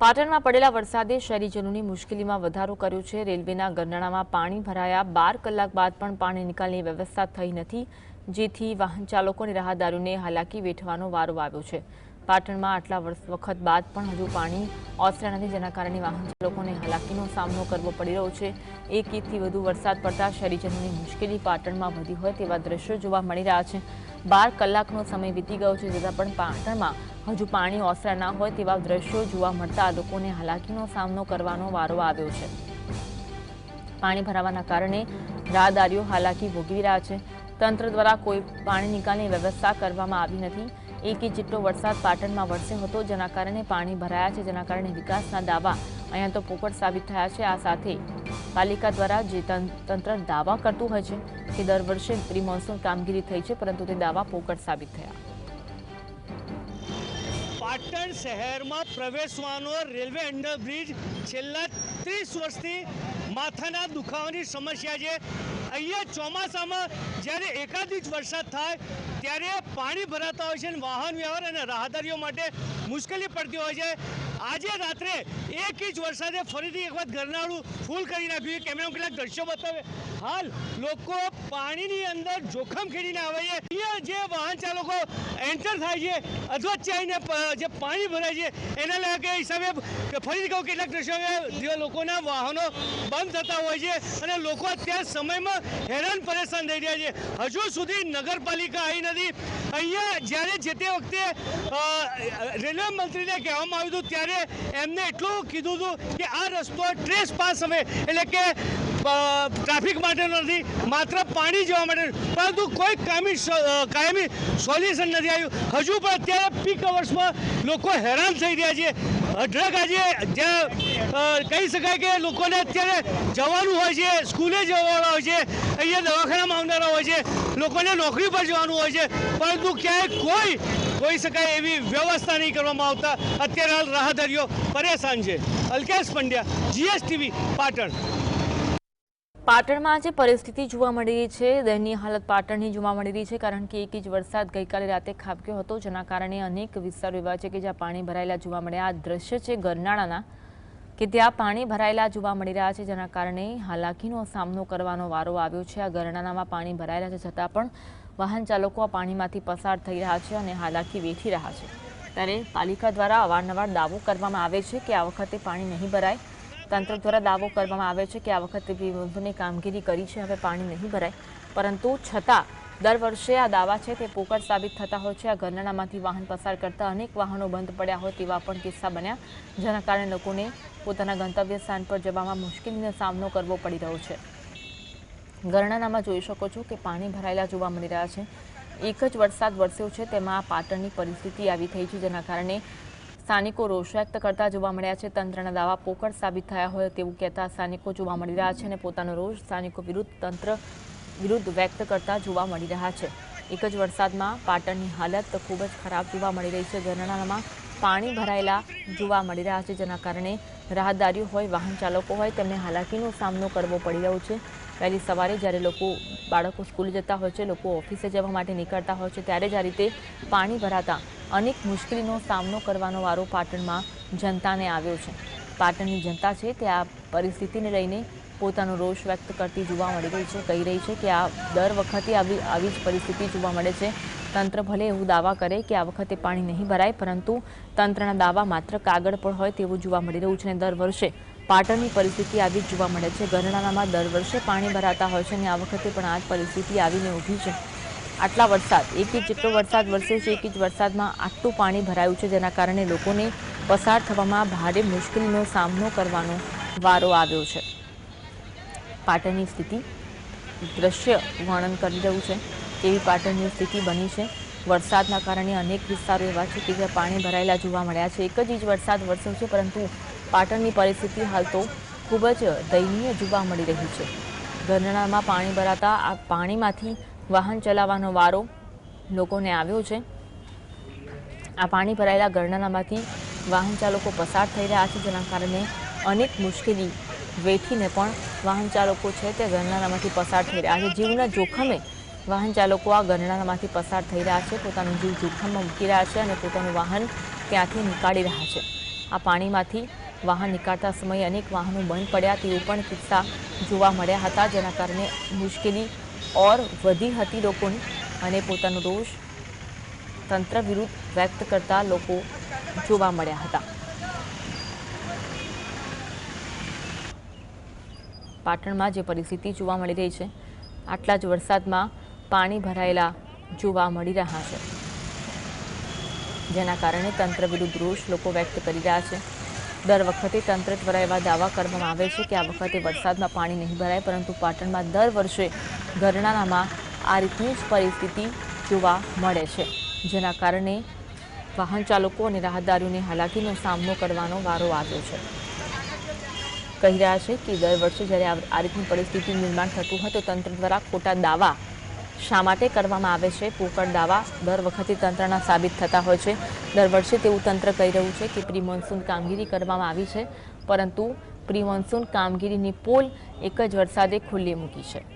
પાટણમાં પડેલા વરસાદે શહેરીજનોની મુશ્કેલીમાં વધારો કર્યો છે. રેલવેના ગરનાળામાં પાણી ભરાયા બાર કલાક બાદ પણ પાણી નિકાલની વ્યવસ્થા થઈ નથી, જેથી વાહન ચાલકો અને રાહદારીઓને હાલાકી વેઠવાનો વારો આવ્યો છે. પાટણમાં આટલા વર્ષ વખત બાદ પણ હજુ પાણી ઓસર્યા નથી, જેના કારણે વાહન ચાલકોને હાલાકીનો સામનો કરવો પડી રહ્યો છે. એક ઇંચથી વધુ વરસાદ પડતા શહેરીજનોની મુશ્કેલી પાટણમાં વધી હોય તેવા દ્રશ્યો જોવા મળી રહ્યા છે. બાર કલાકનો સમય વીતી ગયો છે છતાં પણ પાટણમાં હજુ પાણી ઓસરા ના હોય તેવા દ્રશ્યો જોવા મળતા લોકોને હાલાકીનો સામનો કરવાનો વારો આવ્યો છે. પાણી ભરાવાના કારણે રાહદારીઓ હાલાકી ભોગવી રહ્યા છે. તંત્ર દ્વારા કોઈ પાણી નિકાલની વ્યવસ્થા કરવામાં આવી નથી. એક ઇંચ જેટલો વરસાદ પાટણમાં વરસ્યો હતો જેના કારણે પાણી ભરાયા છે, જેના કારણે વિકાસના દાવા અહીંયા તો પોપટ સાબિત થયા છે. આ સાથે પાલિકા દ્વારા જે તંત્ર દાવા કરતું હોય છે કે દર વર્ષે પ્રી કામગીરી થઈ છે, પરંતુ તે દાવા પોકટ સાબિત થયા. પાટણ શહેરમાં પ્રવેશવાનો રેલવે અંડરબ્રિજ છેલ્લા ત્રીસ વર્ષથી માથાના દુખાવાની સમસ્યા છે. અહીંયા ચોમાસામાં જ્યારે એકાદ ઇંચ વરસાદ થાય, ત્યારે પાણી ભરાતા હોય છે અને વાહન વ્યવહાર અને રાહદારીઓ માટે મુશ્કેલી પડતી હોય છે. આજે રાત્રે એક ઇંચ વરસાદે ફરીથી એક વખત ગરનાળું ફૂલ કરી નાખ્યું. કેમેરા કેટલાક દ્રશ્યો બતાવે હાલ લોકો પાણીની અંદર જોખમ ખેડીને આવે છે. અહીંયા જે વાહન ચાલકો એન્ટર થાય છે અથવા ચાઈને જે પાણી ભરાય છે, એના લાગે હિસાબે ફરીથી કહું કેટલાક દ્રશ્યો જે લોકોના વાહનો બંધ થતા હોય છે અને લોકો અત્યાર સમયમાં હેરાન પરેશાન થઈ રહ્યા છે. હજુ સુધી નગરપાલિકા આવી નથી. અહીંયા જ્યારે જે તે વખતે રેલવે મંત્રીને કહેવામાં આવ્યું હતું, ત્યારે એમને એટલું કીધું હતું કે આ રસ્તો ટ્રેસ પાસ હવે, એટલે કે ટ્રાફિક માટે નથી, માત્ર પાણી જવા માટે પરંતુ કોઈ કાયમી કાયમી સોલ્યુશન નથી આવ્યું. હજુ પણ અત્યારે પીક અવર્સમાં લોકો હેરાન થઈ રહ્યા છે. અઢળક આજે કહી શકાય કે લોકોને અત્યારે જવાનું હોય છે, સ્કૂલે જવાના હોય છે, અહીંયા દવાખાનામાં આવનારા હોય છે, લોકોને નોકરી પર જવાનું હોય છે, પરંતુ ક્યાંય કોઈ, કહી શકાય એવી વ્યવસ્થા નહીં કરવામાં આવતા. અત્યારે હાલ રાહદારીઓ પરેશાન છે. અલ્કેશ પંડ્યા, જીએસટીવી પાટણ. પાટણમાં જે પરિસ્થિતિ જોવા મળી રહી છે. દયનીય હાલત પાટણની જોવા મળી રહી છે કારણ કે એક ઇંચ વરસાદ ગઈકાલે રાતે ખાબક્યો હતો, જેના કારણે અનેક વિસ્તારો એવા છે કે જ્યાં પાણી ભરાયેલા જોવા મળ્યા. આ દ્રશ્ય છે ગરનાળાના, કે ત્યાં પાણી ભરાયેલા જોવા મળી રહ્યા છે, જેના કારણે હાલાકીનો સામનો કરવાનો વારો આવ્યો છે. આ ગરનાળામાં પાણી ભરાયેલા છે, છતાં પણ વાહન ચાલકો આ પાણીમાંથી પસાર થઈ રહ્યા છે અને હાલાકી વેઠી રહ્યા છે. ત્યારે પાલિકા દ્વારા અવારનવાર દાવો કરવામાં આવે છે કે આ વખતે પાણી નહીં ભરાય. તંત્ર દ્વારા દાવો કરવામાં આવે છે કે આ વખતે પ્રિમોન્સૂનની કામગીરી કરી છે, હવે પાણી નહીં ભરાય. પરંતુ છતાં દર વર્ષે આ દાવા છે તે પોકળ સાબિત થતા હોય છે. આ ગરનાળામાંથી વાહન પસાર કરતા અનેક વાહનો બંધ પડ્યા હોય તેવા પણ કિસ્સા બન્યા, જેના કારણે લોકોને પોતાના ગંતવ્ય સ્થાન પર જવામાં મુશ્કેલીનો સામનો કરવો પડી રહ્યો છે. ગરણાનામાં જોઈ શકો છો કે પાણી ભરાયેલા જોવા મળી રહ્યા છે. એક જ વરસાદ વરસ્યો છે, તેમાં આ પાટણની પરિસ્થિતિ આવી થઈ છે, જેના કારણે સ્થાનિકો રોષ વ્યક્ત કરતા જોવા મળ્યા છે. તંત્રના દાવા પોકળ સાબિત થયા હોય તેવું કહેતા સ્થાનિકો જોવા મળી રહ્યા છે અને પોતાનો રોષ સ્થાનિકો વિરુદ્ધ તંત્ર વિરુદ્ધ વ્યક્ત કરતા જોવા મળી રહ્યા છે. એક જ વરસાદમાં પાટણની હાલત ખૂબ જ ખરાબ જોવા મળી રહી છે. ગરણામાં પાણી ભરાયેલા જોવા મળી રહ્યા છે, જેના કારણે રાહદારીઓ હોય, વાહન ચાલકો હોય, તેમને હાલાકીનો સામનો કરવો પડી રહ્યો છે. વહેલી સવારે જ્યારે લોકો બાળકો સ્કૂલ જતા હોય છે, લોકો ઓફિસે જવા માટે નીકળતા હોય છે, ત્યારે જ આ રીતે પાણી ભરાતા અનેક મુશ્કેલીનો સામનો કરવાનો વારો પાટણમાં જનતાને આવ્યો છે. પાટણની જનતા છે તે આ પરિસ્થિતિને લઈને પોતાનો રોષ વ્યક્ત કરતી જોવા મળી રહી છે. કહી રહી છે કે આ દર વખતે આવી આવી જ પરિસ્થિતિ જોવા મળે છે. તંત્ર ભલે એવું દાવા કરે કે આ વખતે પાણી નહીં ભરાય, પરંતુ તંત્રના દાવા માત્ર કાગળ પર હોય તેવું જોવા મળી રહ્યું છે અને દર વર્ષે પાટણની પરિસ્થિતિ આવી જ જોવા મળે છે. ગરનાળામાં દર વર્ષે પાણી ભરાતા હોય છે અને આ વખતે પણ આ જ પરિસ્થિતિ આવીને ઊભી છે. આટલા વરસાદ, એક ઇંચ જેટલો વરસાદ વરસે છે, એક ઇંચ વરસાદમાં આટલું પાણી ભરાયું છે, જેના કારણે લોકોને પસાર થવામાં ભારે મુશ્કેલીનો સામનો કરવાનો વારો આવ્યો છે. પાટણની સ્થિતિ દ્રશ્ય વર્ણન કરી રહ્યું છે. તેવી પાટણની સ્થિતિ બની છે? વરસાદના કારણે અનેક વિસ્તારો એવા છે કે જ્યાં પાણી ભરાયેલા જોવા મળ્યા છે. એક જ ઇંચ વરસાદ વરસ્યો છે, પરંતુ પાટણની પરિસ્થિતિ હાલ તો ખૂબ જ દયનીય જોવા મળી રહી છે. ગરણામાં પાણી ભરાતા આ પાણીમાંથી વાહન ચલાવવાનો વારો લોકોને આવ્યો છે. આ પાણી ભરાયેલા ગરનાળામાંથી વાહન ચાલકો પસાર થઈ રહ્યા છે, જેના કારણે અનેક મુશ્કેલી વેઠીને પણ વાહન ચાલકો છે તે ગરનાળામાંથી પસાર થઈ રહ્યા છે. જીવના જોખમે વાહન ચાલકો આ ગરનાળામાંથી પસાર થઈ રહ્યા છે. પોતાનું જીવ જોખમમાં મૂકી રહ્યા છે અને પોતાનું વાહન ત્યાંથી નીકાળી રહ્યા છે. આ પાણીમાંથી વાહન નીકાળતા સમયે અનેક વાહનો બંધ પડ્યા, તેવું પણ કિસ્સા જોવા મળ્યા હતા, જેના કારણે મુશ્કેલી ઓર વધી હતી લોકોની અને પોતાનો રોષ તંત્ર વિરુદ્ધ વ્યક્ત કરતા લોકો જોવા મળ્યા હતા. પાટણમાં જે પરિસ્થિતિ જોવા મળી રહી છે, આટલા જ વરસાદમાં પાણી ભરાયેલા જોવા મળી રહ્યા છે. જેના કારણે તંત્ર વિરુદ્ધ રોષ લોકો વ્યક્ત કરી રહ્યા છે. દર વખતે તંત્ર દ્વારા એવા દાવા કરવામાં આવે છે કે આ વખતે વરસાદમાં પાણી નહીં ભરાય, પરંતુ પાટણમાં દર વર્ષે ગરનાળામાં આ રીતની જ પરિસ્થિતિ જોવા મળે છે. જેના કારણે વાહન ચાલકો અને રાહદારીઓને હાલાકીનો સામનો કરવાનો વારો આવ્યો છે. કહી રહ્યા છે કે દર વર્ષે જ્યારે આ- રીતની પરિસ્થિતિનું નિર્માણ થતું હોય તો તંત્ર દ્વારા ખોટા દાવા શા માટે કરવામાં આવે છે? પોકળ દાવા દર વખતે તંત્રના સાબિત થતા હોય છે. દર વર્ષે તેવું તંત્ર કહી રહ્યું છે કે પ્રી મોન્સૂન કામગીરી કરવામાં આવી છે, પરંતુ પ્રી મોન્સૂન કામગીરીની પોલ એક જ વરસાદે ખુલ્લી મૂકી છે.